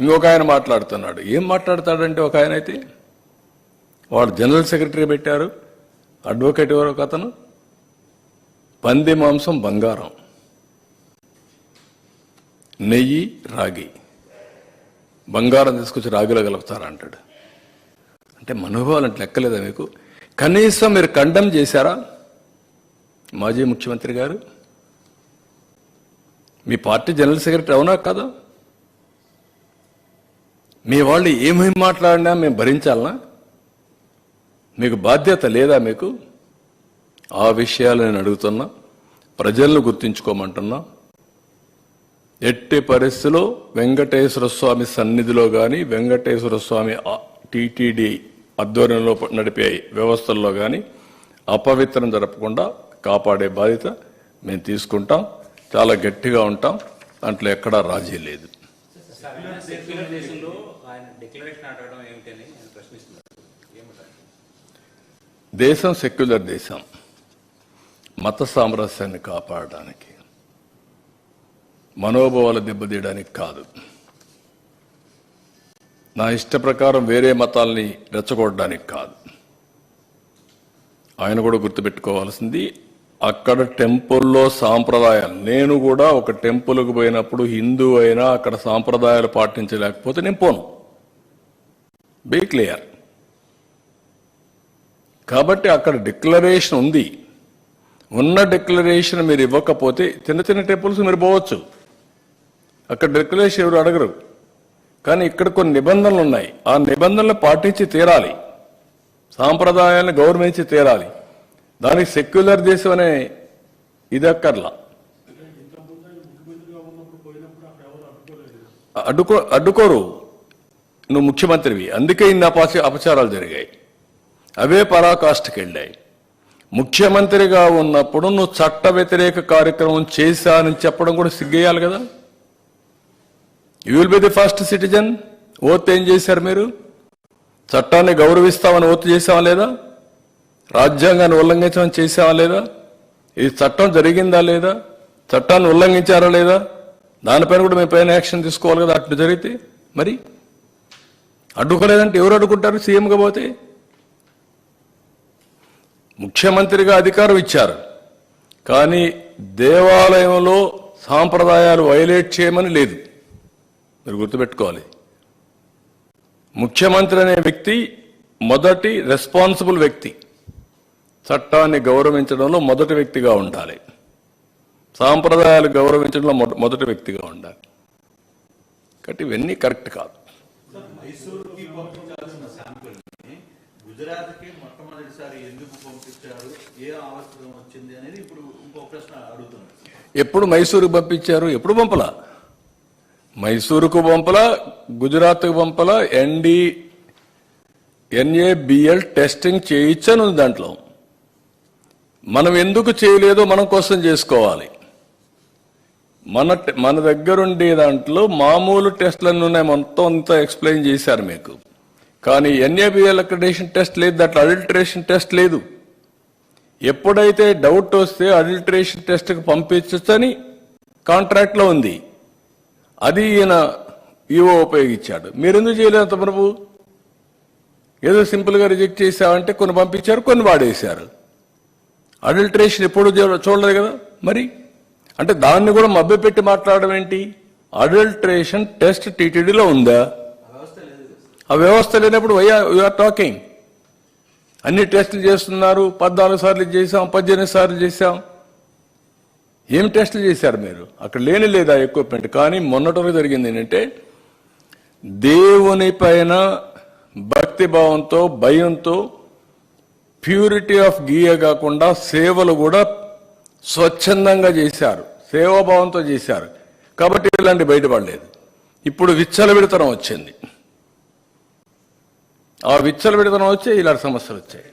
ఇంకొక ఆయన మాట్లాడుతున్నాడు. ఏం మాట్లాడతాడంటే ఒక ఆయన అయితే వాడు జనరల్ సెక్రటరీ పెట్టారు. అడ్వకేట్ ఎవరు ఒక అతను పంది మాంసం బంగారం. నెయ్యి రాగి. బంగారం తీసుకొచ్చి రాగిలో కలుపుతారంటాడు అంటే మనోభావాలు అంటే లెక్కలేదా మీకు? కనీసం మీరు ఖండం చేశారా? మాజీ ముఖ్యమంత్రి గారు మీ పార్టీ జనరల్ సెక్రటరీ అవునా కదా? మీ వాళ్ళు ఏమేమి మాట్లాడినా మేము భరించాలనా? మీకు బాధ్యత లేదా మీకు? ఆ విషయాలు నేను అడుగుతున్నా. ప్రజలను గుర్తించుకోమంటున్నా. ఎట్టి పరిస్థితిలో వెంకటేశ్వర స్వామి సన్నిధిలో కానీ వెంకటేశ్వర స్వామి టీటీడీ ఆధ్వర్యంలో నడిపే వ్యవస్థల్లో కానీ అపవిత్రం జరపకుండా కాపాడే బాధ్యత మేము తీసుకుంటాం. చాలా గట్టిగా ఉంటాం. దాంట్లో ఎక్కడా రాజీ లేదు. సెక్యులర్ దేశంలో ఆయన డిక్లరేషన్ అడగడం ఏమిటని నేను ప్రశ్నిస్తున్నాను ఏమంటారు? దేశం సెక్యులర్ దేశం. మత సామరస్యాన్ని కాపాడడానికి. మనోభావాలు దెబ్బతీయడానికి కాదు. నా ఇష్ట ప్రకారం వేరే మతాల్ని రెచ్చగొట్టడానికి కాదు. ఆయన కూడా గుర్తుపెట్టుకోవాల్సింది అక్కడ టెంపుల్లో సాంప్రదాయాలు. నేను కూడా ఒక టెంపుల్కి పోయినప్పుడు హిందూ అయినా అక్కడ సాంప్రదాయాలు పాటించలేకపోతే నేను పోను. Be clear. కాబట్టి అక్కడ డిక్లరేషన్ ఉంది. ఉన్న డిక్లరేషన్ మీరు ఇవ్వకపోతే చిన్న చిన్న టెంపుల్స్ మీరు పోవచ్చు. అక్కడ డిక్లరేషన్ ఎవరు అడగరు. కానీ ఇక్కడ కొన్ని నిబంధనలు ఉన్నాయి. ఆ నిబంధనలు పాటించి తీరాలి. సాంప్రదాయాలను గౌరవించి తీరాలి. దానికి సెక్యులర్ దేశం అనే ఇది అక్కర్లా. అడ్డుకో అడ్డుకోరు. నువ్వు ముఖ్యమంత్రివి. అందుకే ఇన్ని అపాచ అపచారాలు జరిగాయి. అవే పరాకాష్ఠకి వెళ్ళాయి ముఖ్యమంత్రిగా ఉన్నప్పుడు నువ్వు చట్ట వ్యతిరేక కార్యక్రమం చేశానని చెప్పడం కూడా సిగ్గేయాలి కదా. You will be the first citizen oath ఏం చేశారు మీరు? చట్టాన్ని గౌరవిస్తామని ఓత్ చేసావా లేదా? రాజ్యాంగాన్ని ఉల్లంఘించడం చేసావా లేదా? ఇది చట్టం జరిగిందా లేదా? చట్టాన్ని ఉల్లంఘించారా లేదా? దానిపైన కూడా మీ పైన యాక్షన్ తీసుకోవాలి కదా అట్లు జరిగితే మరి? అడ్డుకోలేదంటే ఎవరు అడ్డుకుంటారు? సీఎంగా పోతే? ముఖ్యమంత్రిగా అధికారం ఇచ్చారు. కానీ దేవాలయంలో సాంప్రదాయాలు వైలేట్ చేయమని లేదు. మీరు గుర్తుపెట్టుకోవాలి. ముఖ్యమంత్రి అనే వ్యక్తి మొదటి రెస్పాన్సిబుల్ వ్యక్తి. చట్టాన్ని గౌరవించడంలో మొదటి వ్యక్తిగా ఉండాలి. సాంప్రదాయాలు గౌరవించడంలో మొద- మొదటి వ్యక్తిగా ఉండాలి. కాబట్టి ఇవన్నీ కరెక్ట్ కాదు. మైసూరుకి పంపించాల్సిన శాంపుల్ని గుజరాత్కి మొట్టమొదటిసారి ఎందుకు పంపించారు? ఏ అవసరం వచ్చింది అనేది ఇప్పుడు ఇంకో ప్రశ్న అడుగుతున్నారు ఎప్పుడు మైసూరుకు పంపించారు? ఎప్పుడు పంపలా? మైసూరుకు పంపలా గుజరాత్కు పంపలా ఎన్డి ఎన్ఏబిఎల్ టెస్టింగ్ చేయించని ఉంది దాంట్లో. మనం ఎందుకు చేయలేదో మనం కోసం చేసుకోవాలి. మన మన దగ్గరుండే దాంట్లో మామూలు టెస్ట్లన్నీ మొత్తం అంతా ఎక్స్ప్లెయిన్ చేశారు మీకు. కానీ ఎన్ఏబిఎల్ అక్రిడేషన్ టెస్ట్ లేదు దట్ అడల్టరేషన్ టెస్ట్ లేదు. ఎప్పుడైతే డౌట్ వస్తే అడల్టరేషన్ టెస్ట్కి పంపించని కాంట్రాక్ట్లో ఉంది. అది ఈయన ఈవో ఉపయోగించాడు. మీరెందుకు చేయలేదు అంత ప్రభు? ఏదో సింపుల్గా రిజెక్ట్ చేశామంటే కొన్ని పంపించారు కొన్ని వాడేశారు. అడల్టరేషన్ ఎప్పుడు చూడలేదు కదా? మరి? అంటే దాన్ని కూడా మభ్యపెట్టి మాట్లాడడం ఏంటి? అడల్టరేషన్ టెస్ట్ టీటీడీలో ఉందా? ఆ వ్యవస్థ లేనప్పుడు ఆర్ టాకింగ్ అన్ని టెస్టులు చేస్తున్నారు పద్నాలుగు సార్లు చేసాం పద్దెనిమిది సార్లు చేసాం ఏం టెస్టులు చేశారు మీరు? అక్కడ లేని లేదా ఎక్విప్మెంట్ కానీ మొన్నటి జరిగింది ఏంటంటే దేవుని పైన భక్తి భావంతో భయంతో ప్యూరిటీ ఆఫ్ గీయ కాకుండా సేవలు కూడా స్వచ్ఛందంగా చేశారు సేవాభావంతో చేశారు. కాబట్టి ఇలాంటి బయటపడలేదు. ఇప్పుడు విచ్చలవిడతనం వచ్చింది. ఆ విచ్చలవిడతనం వచ్చి ఇలాంటి సమస్యలు వచ్చాయి.